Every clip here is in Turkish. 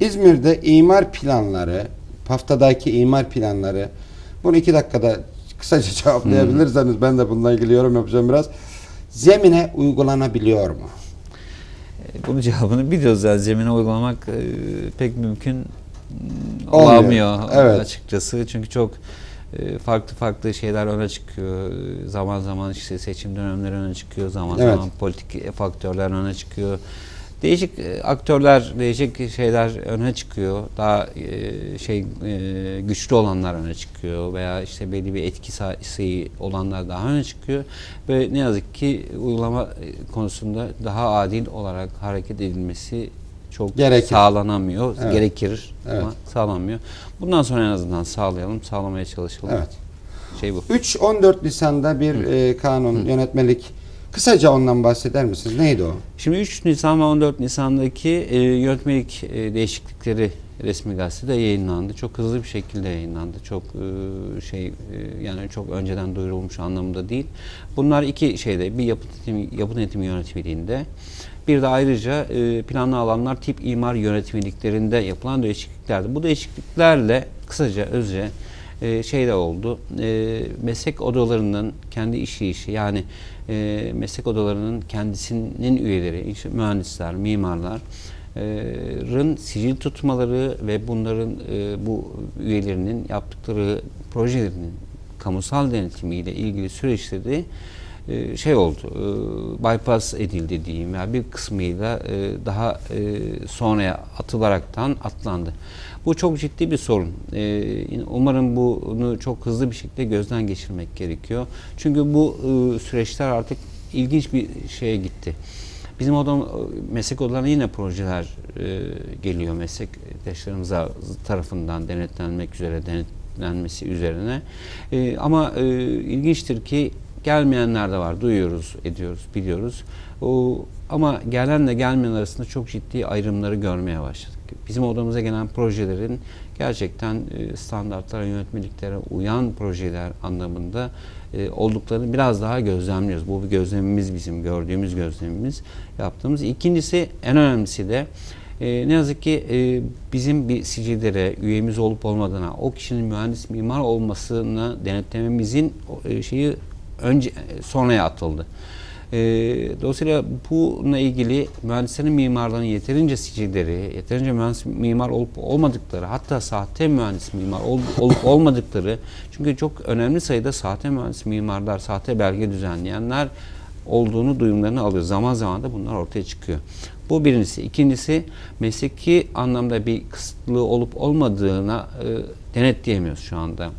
İzmir'de imar planları, haftadaki imar planları, bunu iki dakikada kısaca cevaplayabilirseniz ben de bununla ilgili yorum yapacağım biraz. Zemine uygulanabiliyor mu? E, Bunun cevabını biliyoruz yani zemine uygulamak e, pek mümkün Olmuyor. olamıyor Evet. açıkçası. Çünkü çok e, farklı farklı şeyler öne çıkıyor. Zaman zaman işte seçim dönemleri öne çıkıyor. Zaman Evet. zaman politik faktörler öne çıkıyor. Değişik e, aktörler, değişik şeyler öne çıkıyor. Daha e, şey e, güçlü olanlar öne çıkıyor veya işte belli bir etki sayısı olanlar daha öne çıkıyor ve ne yazık ki uygulama konusunda daha adil olarak hareket edilmesi çok Gerekir. sağlanamıyor. Evet. Gerekir Evet. ama sağlanmıyor. Bundan sonra en azından sağlayalım, sağlamaya çalışalım. Evet. Şey bu. 3-14 Nisan'da bir e, kanun, yönetmelik. Kısaca ondan bahseder misiniz? Neydi o? Şimdi 3 Nisan ve 14 Nisan'daki e, yönetmelik e, değişiklikleri resmi gazetede yayınlandı. Çok hızlı bir şekilde yayınlandı. Çok e, şey e, yani çok önceden duyurulmuş anlamında değil. Bunlar iki şeyde bir yapı yönetimi, yapı yönetimi yönetmeliğinde bir de ayrıca e, planlı alanlar tip imar yönetmeliklerinde yapılan değişikliklerdi. Bu değişikliklerle kısaca özce e, şey de oldu. E, meslek odalarının kendi işi yani e, meslek odalarının kendisinin üyeleri, mühendisler, mimarlar rın sicil tutmaları ve bunların e, bu üyelerinin yaptıkları projelerinin kamusal denetimiyle ilgili süreçleri e, şey oldu, e, bypass edildi diyeyim ya bir kısmıyla e, daha e, sonraya atılaraktan atlandı. Bu çok ciddi bir sorun. Umarım bunu çok hızlı bir şekilde gözden geçirmek gerekiyor. Çünkü bu süreçler artık ilginç bir şeye gitti. Bizim odam, meslek odalarına yine projeler geliyor meslektaşlarımıza tarafından denetlenmek üzere, denetlenmesi üzerine. Ama ilginçtir ki gelmeyenler de var. Duyuyoruz, ediyoruz, biliyoruz. O, ama gelenle gelmeyen arasında çok ciddi ayrımları görmeye başladık. Bizim odamıza gelen projelerin gerçekten e, standartlara, yönetmeliklere uyan projeler anlamında e, olduklarını biraz daha gözlemliyoruz. Bu bir gözlemimiz bizim, gördüğümüz gözlemimiz, yaptığımız. İkincisi, en önemlisi de e, ne yazık ki e, bizim bir sicillere üyemiz olup olmadığına, o kişinin mühendis mimar olmasını denetlememizin e, şeyi önce sonraya atıldı. E, dolayısıyla bununla ilgili mühendislerin mimarların yeterince sicilleri, yeterince mühendis mimar olup olmadıkları, hatta sahte mühendis mimar ol, olup olmadıkları, çünkü çok önemli sayıda sahte mühendis mimarlar, sahte belge düzenleyenler olduğunu duyumlarını alıyor. Zaman zaman da bunlar ortaya çıkıyor. Bu birincisi. İkincisi mesleki anlamda bir kısıtlı olup olmadığına e, denetleyemiyoruz şu anda.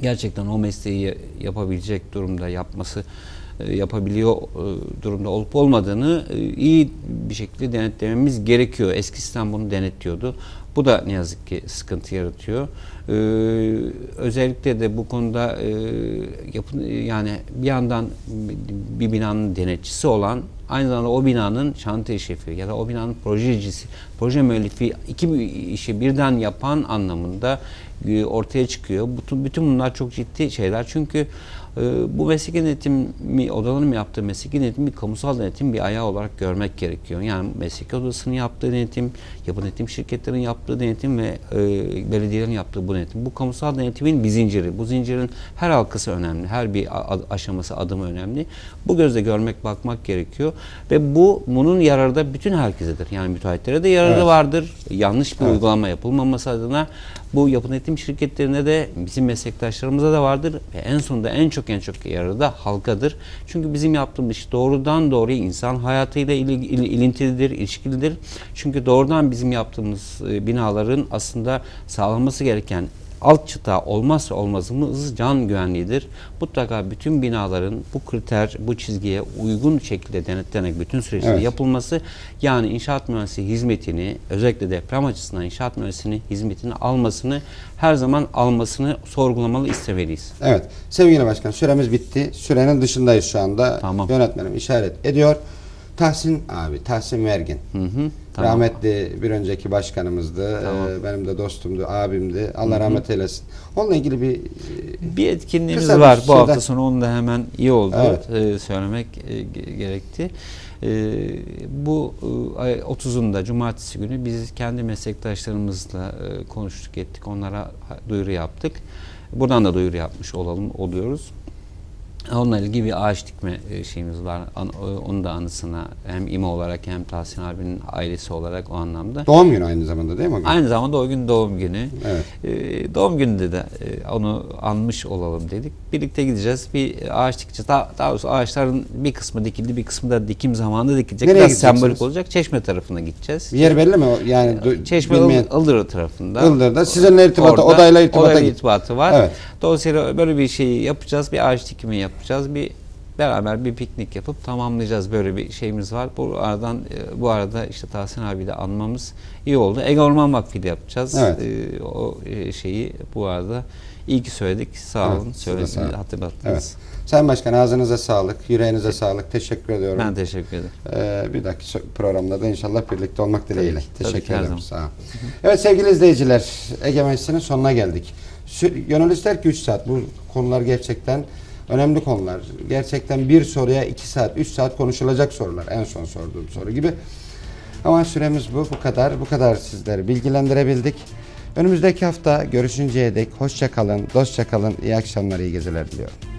Gerçekten o mesleği yapabilecek durumda yapması e, yapabiliyor e, durumda olup olmadığını e, iyi bir şekilde denetlememiz gerekiyor. Eski sistem bunu denetliyordu. Bu da ne yazık ki sıkıntı yaratıyor. Özellikle de bu konuda yapın yani bir yandan bir binanın denetçisi olan aynı zamanda o binanın şantiye şefi ya da o binanın projecisi, proje müellifi iki işi birden yapan anlamında ortaya çıkıyor. Bütün, bütün bunlar çok ciddi şeyler. Çünkü e, bu meslek denetimi, odaların yaptığı meslek denetimi bir kamusal denetim bir ayağı olarak görmek gerekiyor. Yani meslek odasının yaptığı denetim, yapı denetim şirketlerin yaptığı denetim ve e, belediyelerin yaptığı bu denetim. Bu kamusal denetimin bir zinciri. Bu zincirin her halkası önemli. Her bir aşaması, adımı önemli. Bu gözle görmek, bakmak gerekiyor. Ve bu bunun yararı da bütün herkesedir. Yani müteahhitlere de yararı Evet. vardır. Yanlış bir Evet. uygulama yapılmaması adına bu yapı denetim şirketlerine de bizim meslektaşlarımıza da vardır ve en sonunda en çok en çok yararı da halkadır. Çünkü bizim yaptığımız iş doğrudan doğruya insan hayatıyla il, il, ilintilidir, ilişkilidir. Çünkü doğrudan bizim yaptığımız e, binaların aslında sağlanması gereken alt çıta olmazsa olmazımız can güvenliğidir. Mutlaka bütün binaların bu kriter, bu çizgiye uygun şekilde denetlenerek bütün süreçlerin Evet. yapılması yani inşaat mühendisliği hizmetini özellikle deprem açısından inşaat mühendisliğinin hizmetini almasını her zaman almasını sorgulamalı istemeliyiz. Evet. Sevgili Başkan süremiz bitti. Sürenin dışındayız şu anda. Tamam. Yönetmenim işaret ediyor. Tahsin abi, Tahsin Vergin. Hı hı. Tamam. Rahmetli bir önceki başkanımızdı. Tamam. Ee, benim de dostumdu, abimdi. Allah rahmet eylesin. Onunla ilgili bir Bir etkinliğimiz bir var bu hafta sonu onu da hemen iyi oldu Evet. e, söylemek e, ge- gerekti. E, bu e, ay 30'unda cumartesi günü biz kendi meslektaşlarımızla e, konuştuk ettik. Onlara duyuru yaptık. Buradan da duyuru yapmış olalım oluyoruz. Onunla ilgili bir ağaç dikme e, şeyimiz var. E, onun da anısına hem İMA olarak hem Tahsin abinin ailesi olarak o anlamda. Doğum günü aynı zamanda değil mi gün? Aynı zamanda o gün doğum günü. Evet. Ee, doğum gününde de e, onu anmış olalım dedik. Birlikte gideceğiz. Bir ağaç dikeceğiz. Daha, daha doğrusu ağaçların bir kısmı dikildi, bir kısmı da dikim zamanında dikilecek. Nereye Biraz sembolik olacak. Çeşme tarafına gideceğiz. Bir yer belli mi? Yani Çeşme bilmeyen- Il- Ilıdır tarafında. Ildır'da. Sizinle irtibata, Orada odayla irtibata odayla irtibatı var. Evet. Dolayısıyla böyle bir şeyi yapacağız. Bir ağaç dikimi yapacağız. Bir beraber bir piknik yapıp tamamlayacağız. Böyle bir şeyimiz var. Bu aradan e, bu arada işte Tahsin abi de anmamız iyi oldu. Ege Orman Vakfı ile yapacağız. Evet. E, o e, şeyi bu arada iyi ki söyledik. Sağ Evet, olun. sağ olun. hatırlattınız. Evet. Sayın Başkan ağzınıza sağlık, yüreğinize sağlık. Teşekkür ediyorum. Ben teşekkür ederim. Ee, bir dahaki programda da inşallah birlikte olmak dileğiyle. tabii Teşekkür her ederim. zaman. Sağ olun. Evet sevgili izleyiciler, Ege Meclisi'nin sonuna geldik. Gönül ister ki 3 saat. Bu konular gerçekten önemli konular. Gerçekten bir soruya 2 saat, 3 saat konuşulacak sorular. En son sorduğum soru gibi. Ama süremiz bu. Bu kadar. Bu kadar sizleri bilgilendirebildik. Önümüzdeki hafta görüşünceye dek hoşça kalın, dostça kalın. İyi akşamlar, iyi geceler diliyorum.